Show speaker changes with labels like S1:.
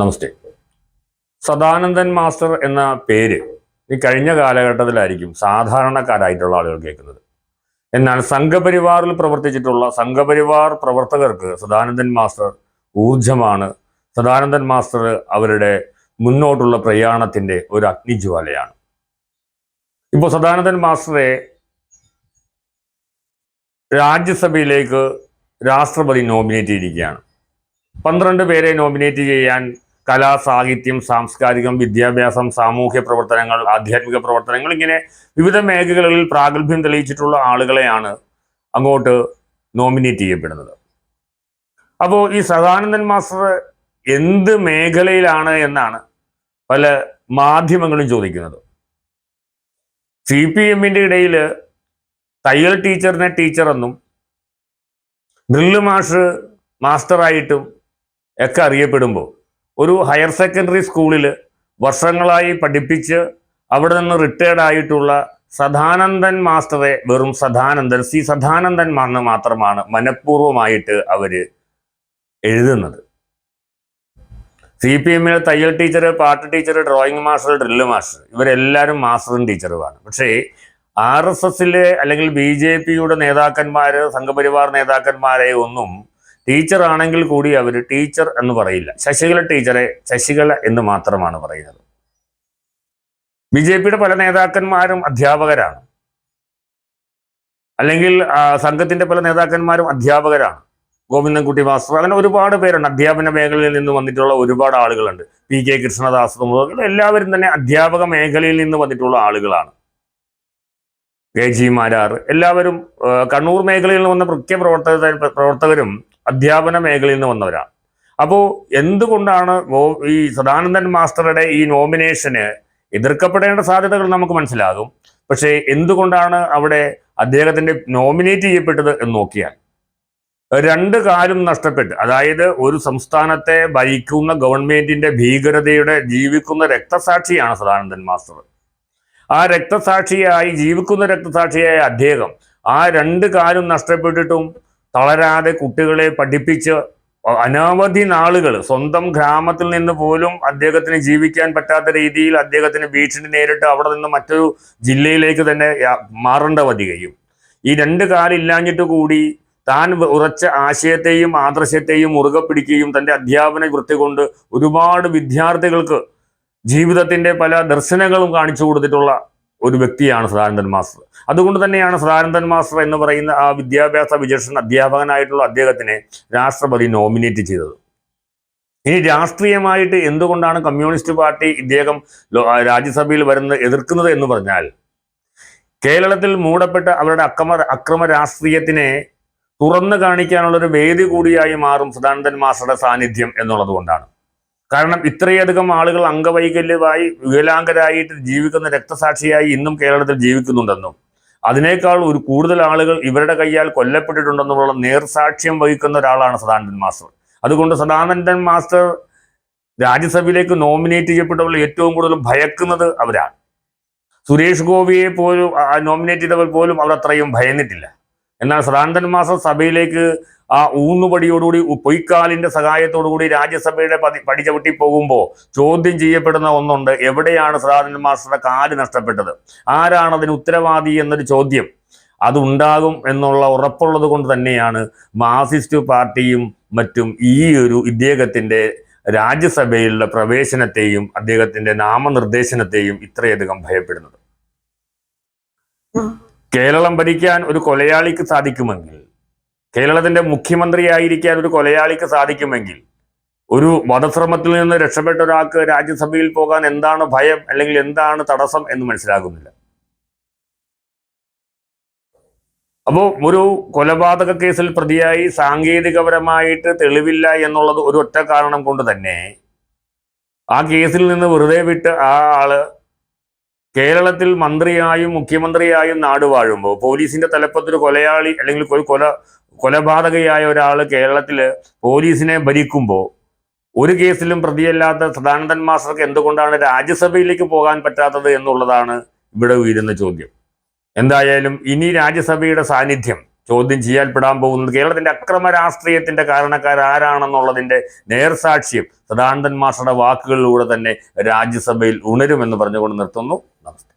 S1: നമസ്തേ. Sadanandan master എന്ന പേര് ഈ കഴിഞ്ഞ കാലഘട്ടത്തിലായിരിക്കും സാധാരണക്കാരായിട്ടുള്ള ആളുകൾ കേൾക്കുന്നത്. എന്നാൽ സംഘപരിവാറിൽ പ്രവർത്തിച്ചിട്ടുള്ള സംഘപരിവാർ പ്രവർത്തകർക്ക് സദാനന്ദൻ മാസ്റ്റർ ഊർജമാണ് സദാനന്ദൻ മാസ്റ്റർ അവരുടെ മുന്നോട്ടുള്ള പ്രയാണത്തിന്റെ ഒരു അഗ്നിജ്വാലയാണ്. ഇപ്പോൾ സദാനന്ദൻ മാസ്റ്ററെ രാജ്യസഭയിലേക്ക് രാഷ്ട്രപതി നോമിനേറ്റ് ചെയ്തിരിക്കുകയാണ്. പന്ത്രണ്ട് പേരെ നോമിനേറ്റ് ചെയ്യാൻ കലാ സാഹിത്യം സാംസ്കാരികം വിദ്യാഭ്യാസം സാമൂഹ്യ പ്രവർത്തനങ്ങൾ ആധ്യാത്മിക പ്രവർത്തനങ്ങൾ ഇങ്ങനെ വിവിധ മേഖലകളിൽ പ്രാഗൽഭ്യം തെളിയിച്ചിട്ടുള്ള ആളുകളെയാണ് അങ്ങോട്ട് നോമിനേറ്റ് ചെയ്യപ്പെടുന്നത്. അപ്പോൾ ഈ സദാനന്ദൻ മാസ്റ്റർ എന്ത് മേഖലയിലാണ് എന്നാണ് പല മാധ്യമങ്ങളും ചോദിക്കുന്നത്. സി പി എമ്മിന്റെ ഇടയിൽ തയ്യൽ ടീച്ചറിനെ ടീച്ചറെന്നും ഡ്രില്ല് മാഷ് മാസ്റ്ററായിട്ടും ഒക്കെ അറിയപ്പെടുമ്പോൾ ഒരു ഹയർ സെക്കൻഡറി സ്കൂളിൽ വർഷങ്ങളായി പഠിപ്പിച്ച് അവിടെ നിന്ന് റിട്ടയർഡ് ആയിട്ടുള്ള സദാനന്ദൻ മാസ്റ്ററെ വെറും സദാനന്ദൻ സി സദാനന്ദൻ എന്ന് മാത്രമാണ് മനഃപൂർവമായിട്ട് അവർ എഴുതുന്നത്. സി പി എമ്മിലെ തയ്യൽ ടീച്ചർ പാട്ട് teacher drawing master drill master ഇവരെല്ലാവരും മാസ്റ്ററും ടീച്ചറുമാണ് പക്ഷേ ആർ എസ് എസിലെ അല്ലെങ്കിൽ ബി ജെ പിയുടെ നേതാക്കന്മാർ സംഘപരിവാർ നേതാക്കന്മാരെ ഒന്നും ടീച്ചർ ആണെങ്കിൽ കൂടി അവർ ടീച്ചർ എന്ന് പറയില്ല. ശശികല ടീച്ചറെ ശശികല എന്ന് മാത്രമാണ് പറയുന്നത്. ബി ജെ പിയുടെ പല നേതാക്കന്മാരും അധ്യാപകരാണ്. അല്ലെങ്കിൽ സംഘത്തിന്റെ പല നേതാക്കന്മാരും അധ്യാപകരാണ്. ഗോവിന്ദൻകുട്ടി മാസ്റ്റർ അങ്ങനെ ഒരുപാട് പേരുണ്ട്. അധ്യാപന മേഖലയിൽ നിന്ന് വന്നിട്ടുള്ള ഒരുപാട് ആളുകളുണ്ട്. പി കെ കൃഷ്ണദാസ് മുതൽ എല്ലാവരും തന്നെ അധ്യാപക മേഖലയിൽ നിന്ന് വന്നിട്ടുള്ള ആളുകളാണ്. കെ ജി മാരാർ എല്ലാവരും കണ്ണൂർ മേഖലയിൽ നിന്ന് വന്ന മുഖ്യ പ്രവർത്തക പ്രവർത്തകരും അധ്യാപന മേഖലയിൽ നിന്ന് വന്നവരാണ് അപ്പോൾ എന്തുകൊണ്ടാണ് ഈ സദാനന്ദൻ മാസ്റ്ററുടെ ഈ നോമിനേഷന് എതിർക്കപ്പെടേണ്ട സാധ്യതകൾ നമുക്ക് മനസ്സിലാകും. പക്ഷേ എന്തുകൊണ്ടാണ് അവിടെ അദ്ദേഹത്തിന്റെ നോമിനേറ്റ് ചെയ്യപ്പെട്ടത് എന്ന് നോക്കിയാൽ രണ്ട് കാലും നഷ്ടപ്പെട്ട് അതായത് ഒരു സംസ്ഥാനത്തെ ഭരിക്കുന്ന ഗവൺമെന്റിന്റെ ഭീകരതയുടെ ജീവിക്കുന്ന രക്തസാക്ഷിയാണ് സദാനന്ദൻ മാസ്റ്റർ. ആ രക്തസാക്ഷിയായി ജീവിക്കുന്ന രക്തസാക്ഷിയായ അദ്ദേഹം ആ രണ്ട് കാലും നഷ്ടപ്പെട്ടിട്ടും തളരാതെ കുട്ടികളെ പഠിപ്പിച്ച് അനവധി നാളുകൾ സ്വന്തം ഗ്രാമത്തിൽ നിന്ന് പോലും അദ്ദേഹത്തിന് ജീവിക്കാൻ പറ്റാത്ത രീതിയിൽ അദ്ദേഹത്തിന് ഭീഷണി നേരിട്ട് അവിടെ നിന്ന് മറ്റൊരു ജില്ലയിലേക്ക് തന്നെ മാറേണ്ട വരികയും ഈ രണ്ട് കാലില്ലാഞ്ഞിട്ട് കൂടി താൻ ഉറച്ച ആശയത്തെയും ആദർശത്തെയും മുറുകെ പിടിക്കുകയും തന്റെ അധ്യാപന വൃത്തി കൊണ്ട് ഒരുപാട് വിദ്യാർത്ഥികൾക്ക് ജീവിതത്തിന്റെ പല ദർശനങ്ങളും കാണിച്ചു കൊടുത്തിട്ടുള്ള ഒരു വ്യക്തിയാണ് സദാനന്ദൻ മാസ്റ്റർ. അതുകൊണ്ട് തന്നെയാണ് സദാനന്ദൻ മാസ്റ്റർ എന്ന് പറയുന്ന ആ വിദ്യാഭ്യാസ വിചക്ഷണ അധ്യാപകനായിട്ടുള്ള അദ്ദേഹത്തിനെ രാഷ്ട്രപതി നോമിനേറ്റ് ചെയ്തത്. ഇനി രാഷ്ട്രീയമായിട്ട് എന്തുകൊണ്ടാണ് കമ്മ്യൂണിസ്റ്റ് പാർട്ടി ഇദ്ദേഹം രാജ്യസഭയിൽ വരുന്നത് എതിർക്കുന്നത് എന്ന് പറഞ്ഞാൽ കേരളത്തിൽ മൂടപ്പെട്ട അവരുടെ അക്രമ അക്രമ രാഷ്ട്രീയത്തിനെ തുറന്നു കാണിക്കാനുള്ളൊരു വേദി കൂടിയായി മാറും സദാനന്ദൻ മാസ്റ്ററുടെ സാന്നിധ്യം എന്നുള്ളത് കൊണ്ടാണ്. കാരണം ഇത്രയധികം ആളുകൾ അംഗവൈകല്യമായി വികലാംഗരായിട്ട് ജീവിക്കുന്ന രക്തസാക്ഷിയായി ഇന്നും കേരളത്തിൽ ജീവിക്കുന്നുണ്ടെന്നും അതിനേക്കാൾ ഒരു കൂടുതൽ ആളുകൾ ഇവരുടെ കയ്യാൽ കൊല്ലപ്പെട്ടിട്ടുണ്ടെന്നുള്ള നേർസാക്ഷ്യം വഹിക്കുന്ന ഒരാളാണ് സദാനന്ദൻ മാസ്റ്റർ. അതുകൊണ്ട് സദാനന്ദൻ മാസ്റ്റർ രാജ്യസഭയിലേക്ക് നോമിനേറ്റ് ചെയ്യപ്പെട്ടവർ ഏറ്റവും കൂടുതൽ ഭയക്കുന്നത് അവരാണ്. സുരേഷ് ഗോപിയെ പോലും നോമിനേറ്റ് ചെയ്തവർ പോലും അവർ അത്രയും ഭയന്നിട്ടില്ല. എന്നാൽ സദാനന്ദൻ മാസ്റ്റർ സഭയിലേക്ക് ആ ഊന്നുപടിയോടുകൂടി പൊയ്ക്കാലിന്റെ സഹായത്തോടുകൂടി രാജ്യസഭയുടെ പതി പടിചവിട്ടി പോകുമ്പോൾ ചോദ്യം ചെയ്യപ്പെടുന്ന ഒന്നുണ്ട്. എവിടെയാണ് സദാനന്ദൻ മാസ്റ്ററുടെ കാൽ നഷ്ടപ്പെട്ടത്? ആരാണ് അതിന് ഉത്തരവാദി എന്നൊരു ചോദ്യം അതുണ്ടാകും എന്നുള്ള ഉറപ്പുള്ളത് കൊണ്ട് തന്നെയാണ് മാർസിസ്റ്റ് പാർട്ടിയും മറ്റും ഈ ഒരു ഇദ്ദേഹത്തിന്റെ രാജ്യസഭയിലുള്ള പ്രവേശനത്തെയും അദ്ദേഹത്തിന്റെ നാമനിർദ്ദേശനത്തെയും ഇത്രയധികം ഭയപ്പെടുന്നത്. കേരളം ഭരിക്കാൻ ഒരു കൊലയാളിക്ക് സാധിക്കുമെങ്കിൽ കേരളത്തിന്റെ മുഖ്യമന്ത്രിയായിരിക്കാൻ ഒരു കൊലയാളിക്ക് സാധിക്കുമെങ്കിൽ ഒരു വധശ്രമത്തിൽ നിന്ന് രക്ഷപ്പെട്ട ഒരാൾക്ക് രാജ്യസഭയിൽ പോകാൻ എന്താണ് ഭയം അല്ലെങ്കിൽ എന്താണ് തടസ്സം എന്ന് മനസ്സിലാകുന്നില്ല. അപ്പോൾ ഒരു കൊലപാതക കേസിൽ പ്രതിയായി സാങ്കേതികപരമായിട്ട് തെളിവില്ല എന്നുള്ളത് ഒരു ഒറ്റ കാരണം കൊണ്ട് തന്നെ ആ കേസിൽ നിന്ന് വെറുതെ വിട്ട് ആ ആൾ കേരളത്തിൽ മന്ത്രിയായും മുഖ്യമന്ത്രിയായും നാട് വാഴുമ്പോൾ പോലീസിന്റെ തലപ്പത്തൊരു കൊലയാളി അല്ലെങ്കിൽ ഒരു കൊല കൊലപാതകയായ ഒരാൾ കേരളത്തിൽ പോലീസിനെ ഭരിക്കുമ്പോൾ ഒരു കേസിലും പ്രതിയല്ലാത്ത സദാനന്ദൻ മാസ്റ്റർക്ക് എന്തുകൊണ്ടാണ് രാജ്യസഭയിലേക്ക് പോകാൻ പറ്റാത്തത് എന്നുള്ളതാണ് ഇവിടെ ഉയരുന്ന ചോദ്യം. എന്തായാലും ഇനി രാജ്യസഭയുടെ സാന്നിധ്യം ചോദ്യം ചെയ്യപ്പെടാൻ പോകുന്നത് കേരളത്തിന്റെ അക്രമ രാഷ്ട്രീയത്തിന്റെ കാരണക്കാരാരാണെന്നുള്ളതിന്റെ നേർസാക്ഷ്യം സദാനന്ദൻ മാസ്റ്ററുടെ വാക്കുകളിലൂടെ തന്നെ രാജ്യസഭയിൽ ഉണരുമെന്ന് പറഞ്ഞുകൊണ്ട് നിർത്തുന്നു. നമസ്തേ